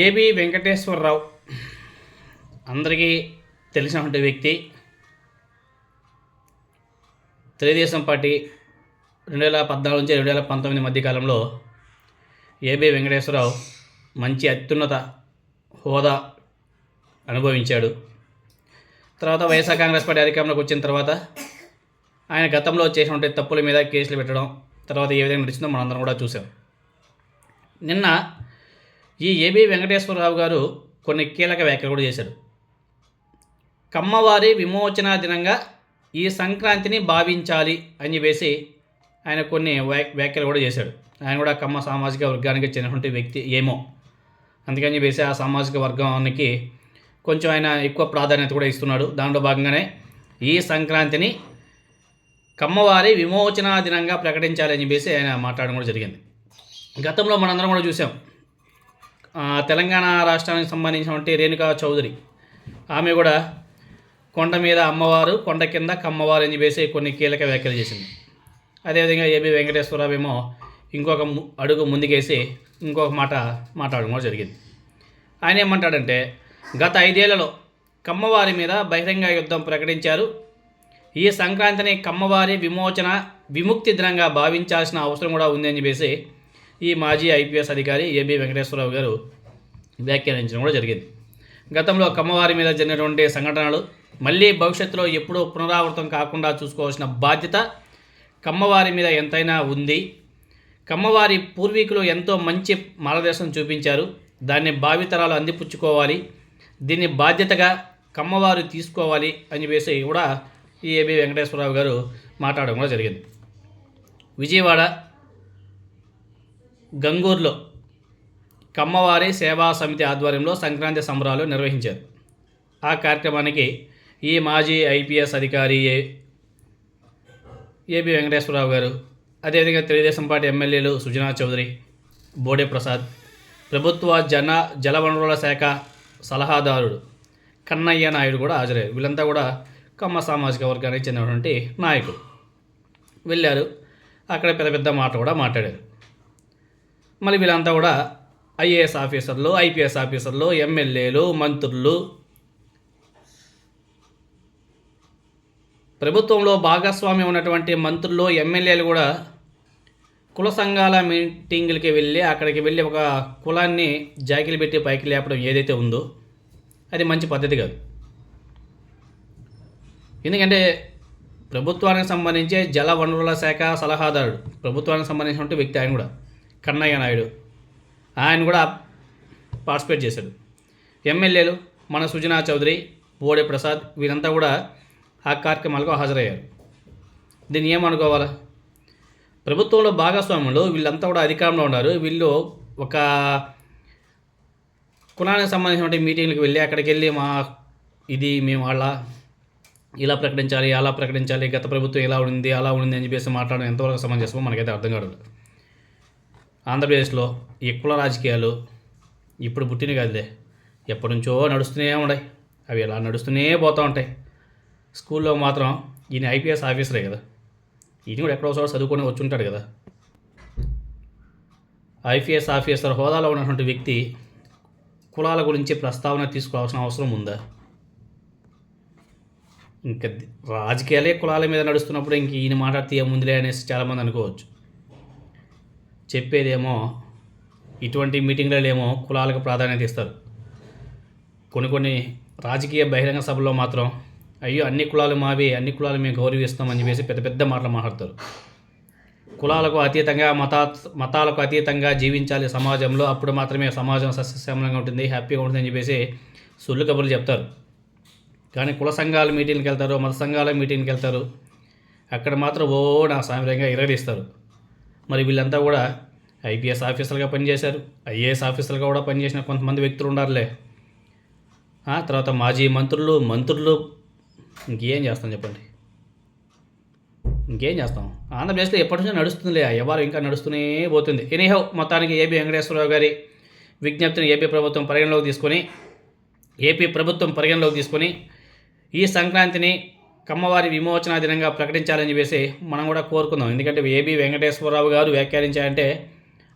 AB Venkateswararao. అందరికీ తెలిసినటువంటి వ్యక్తి. తెలుగుదేశం పార్టీ రెండు వేల పద్నాలుగు నుంచి రెండు వేల పంతొమ్మిది మధ్యకాలంలో ఏబి వెంకటేశ్వరరావు మంచి అత్యున్నత హోదా అనుభవించాడు. తర్వాత వైఎస్ఆర్ కాంగ్రెస్ పార్టీ అధికారంలోకి వచ్చిన తర్వాత ఆయన గతంలో చేసినటువంటి తప్పుల మీద కేసులు పెట్టడం తర్వాత ఏ విధంగా నడిచిందో మనందరం కూడా చూసాం నిన్న ఈ ఏబి వెంకటేశ్వరరావు గారు కొన్ని కీలక వ్యాఖ్యలు కూడా చేశారు. కమ్మవారి విమోచన దినంగా ఈ సంక్రాంతిని భావించాలి అని చెప్పేసి ఆయన కొన్ని వ్యాఖ్యలు కూడా చేశాడు. ఆయన కూడా కమ్మ సామాజిక వర్గానికి చెందినటువంటి వ్యక్తి ఏమో. అందుకని చెప్పేసి ఆ సామాజిక వర్గానికి కొంచెం ఆయన ఎక్కువ ప్రాధాన్యత కూడా ఇస్తున్నాడు. దాంట్లో భాగంగానే ఈ సంక్రాంతిని కమ్మవారి విమోచన దినంగా ప్రకటించాలని చెప్పేసి ఆయన మాట్లాడడం కూడా జరిగింది. గతంలో మనందరం కూడా చూసాం. తెలంగాణ రాష్ట్రానికి సంబంధించినటువంటి రేణుకా చౌదరి. ఆమె కూడా కొండ మీద అమ్మవారు కొండ కింద కమ్మవారు అని చెప్పేసి కొన్ని కీలక వ్యాఖ్యలు చేసింది. అదేవిధంగా ఏబి వెంకటేశ్వరరావు ఏమో ఇంకొక ము- అడుగు ముందుకేసి ఇంకొక మాట మాట్లాడడం కూడా జరిగింది. ఆయన ఏమంటాడంటే గత ఐదేళ్ళలో కమ్మవారి మీద బహిరంగ యుద్ధం ప్రకటించారు. ఈ సంక్రాంతిని కమ్మవారి విమోచన విముక్తి దినంగా భావించాల్సిన అవసరం కూడా ఉందని చెప్పేసి ఈ మాజీ ఐపీఎస్ అధికారి ఏబి వెంకటేశ్వరరావు గారు వ్యాఖ్యానించడం కూడా జరిగింది. గతంలో కమ్మవారి మీద జరిగినటువంటి సంఘటనలు మళ్ళీ భవిష్యత్తులో ఎప్పుడూ పునరావృతం కాకుండా చూసుకోవాల్సిన బాధ్యత కమ్మవారి మీద ఎంతైనా ఉంది. కమ్మవారి పూర్వీకులు ఎంతో మంచి మార్గదర్శనం చూపించారు. దాన్ని భావితరాలు అందిపుచ్చుకోవాలి. దీన్ని బాధ్యతగా కమ్మవారు తీసుకోవాలి అని చెప్పేసి కూడా ఈ ఏబి వెంకటేశ్వరరావు గారు మాట్లాడడం కూడా జరిగింది. విజయవాడ గంగూర్లో కమ్మవారి సేవా సమితి ఆధ్వర్యంలో సంక్రాంతి సంబరాలు నిర్వహించారు. ఆ కార్యక్రమానికి ఈ మాజీ ఐపీఎస్ అధికారి ఏ- ఏబి వెంకటేశ్వరరావు గారు అదేవిధంగా తెలుగుదేశం పార్టీ ఎమ్మెల్యేలు సుజనా చౌదరి బోడే ప్రసాద్ ప్రభుత్వ జన జలవనరుల శాఖ సలహాదారుడు కన్నయ్య నాయుడు కూడా హాజరయ్యారు. వీళ్ళంతా కూడా కమ్మ సామాజిక వర్గానికి చెందినటువంటి నాయకులు. వెళ్ళారు. అక్కడ పెద్ద పెద్ద మాట కూడా మాట్లాడారు. మళ్ళీ వీళ్ళంతా కూడా ఐఏఎస్ ఆఫీసర్లు ఐపీఎస్ ఆఫీసర్లు ఎమ్మెల్యేలు మంత్రులు. ప్రభుత్వంలో భాగస్వామ్యం ఉన్నటువంటి మంత్రులు ఎమ్మెల్యేలు కూడా కుల సంఘాల మీటింగులకి వెళ్ళి అక్కడికి వెళ్ళి ఒక కులాన్ని జాకిలు పెట్టి పైకి లేపడం ఏదైతే ఉందో అది మంచి పద్ధతి కాదు. ఎందుకంటే ప్రభుత్వానికి సంబంధించే జల వనరుల శాఖ సలహాదారుడు ప్రభుత్వానికి సంబంధించినటువంటి వ్యక్తి ఆయన కూడా. కన్నయ్య నాయుడు. ఆయన కూడా పార్టిసిపేట్ చేశాడు. ఎమ్మెల్యేలు మన సుజనా చౌదరి బోడే ప్రసాద్ వీరంతా కూడా ఆ కార్యక్రమాలకు హాజరయ్యారు. దీన్ని ఏమనుకోవాలా? ప్రభుత్వంలో భాగస్వాములు వీళ్ళంతా కూడా అధికారంలో ఉన్నారు. వీళ్ళు ఒక కులానికి సంబంధించిన మీటింగ్లకు వెళ్ళి అక్కడికి వెళ్ళి మా ఇది మేము వాళ్ళ ఇలా ప్రకటించాలి అలా ప్రకటించాలి గత ప్రభుత్వం ఇలా ఉంది అలా ఉండింది అని చెప్పేసి మాట్లాడడం ఎంతవరకు సమంజసమో మనకైతే అర్థం కాదు ఆంధ్రప్రదేశ్లో ఈ కుల రాజకీయాలు ఇప్పుడు పుట్టిన కాదులే. ఎప్పటి నుంచో నడుస్తూనే ఉన్నాయి. అవి ఎలా నడుస్తూనే పోతూ ఉంటాయి. స్కూల్లో మాత్రం ఈయన ఐపీఎస్ ఆఫీసరే కదా. ఈయన కూడా ఎక్కడో చోట చదువుకొని వచ్చి ఉంటాడు కదా. ఐపీఎస్ ఆఫీసర్ హోదాలో ఉన్నటువంటి వ్యక్తి కులాల గురించి ప్రస్తావన తీసుకోవాల్సిన అవసరం ఉందా? ఇంకా రాజకీయాలే కులాల మీద నడుస్తున్నప్పుడు ఇంక ఈయన మాట్లాడితే ఏముందిలే అనేసి చాలామంది అనుకోవచ్చు. చెప్పేదేమో ఇటువంటి మీటింగ్లలో ఏమో కులాలకు ప్రాధాన్యత ఇస్తారు. కొన్ని కొన్ని రాజకీయ బహిరంగ సభల్లో మాత్రం అయ్యో అన్ని కులాలు మావి అన్ని కులాలు మేము గౌరవిస్తామని చెప్పేసి పెద్ద పెద్ద మాటలు మాట్లాడతారు. కులాలకు అతీతంగా మత మతాలకు అతీతంగా జీవించాలి సమాజంలో అప్పుడు మాత్రమే సమాజం సస్యశ్యామలంగా ఉంటుంది హ్యాపీగా ఉంటుంది అని చెప్పేసి సుల్లు కబుర్లు చెప్తారు. కానీ కుల సంఘాల మీటింగ్కి వెళ్తారు మత సంఘాల మీటింగ్కి వెళ్తారు అక్కడ మాత్రం ఓ నా సామ్యంగా ఇరగదీస్తారు. మరి వీళ్ళంతా కూడా ఐపీఎస్ ఆఫీసర్గా పనిచేశారు. ఐఏఎస్ ఆఫీసర్గా కూడా పనిచేసిన కొంతమంది వ్యక్తులు ఉండాలి ఆ తర్వాత మాజీ మంత్రులు మంత్రులు ఇంకేం చేస్తాం చెప్పండి? ఇంకేం చేస్తాం? ఆంధ్రప్రదేశ్లో ఎప్పటి నుంచో నడుస్తుందిలే. ఎవరు ఇంకా నడుస్తూనే పోతుంది. ఎనీహౌ మొత్తానికి ఏపీ వెంకటేశ్వరరావు గారి విజ్ఞప్తిని ఏపీ ప్రభుత్వం పరిగణలోకి తీసుకొని ఏపీ ప్రభుత్వం పరిగణలోకి తీసుకొని ఈ సంక్రాంతిని కమ్మవారి విమోచన దినంగా ప్రకటించాలని చెప్పేసి మనం కూడా కోరుకుందాం. ఎందుకంటే ఏబీ వెంకటేశ్వరరావు గారు వ్యాఖ్యానించారంటే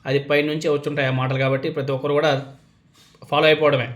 అది పైనుంచి వచ్చుంటాయి ఆ మాటలు కాబట్టి ప్రతి ఒక్కరు కూడా ఫాలో అయిపోవడమే.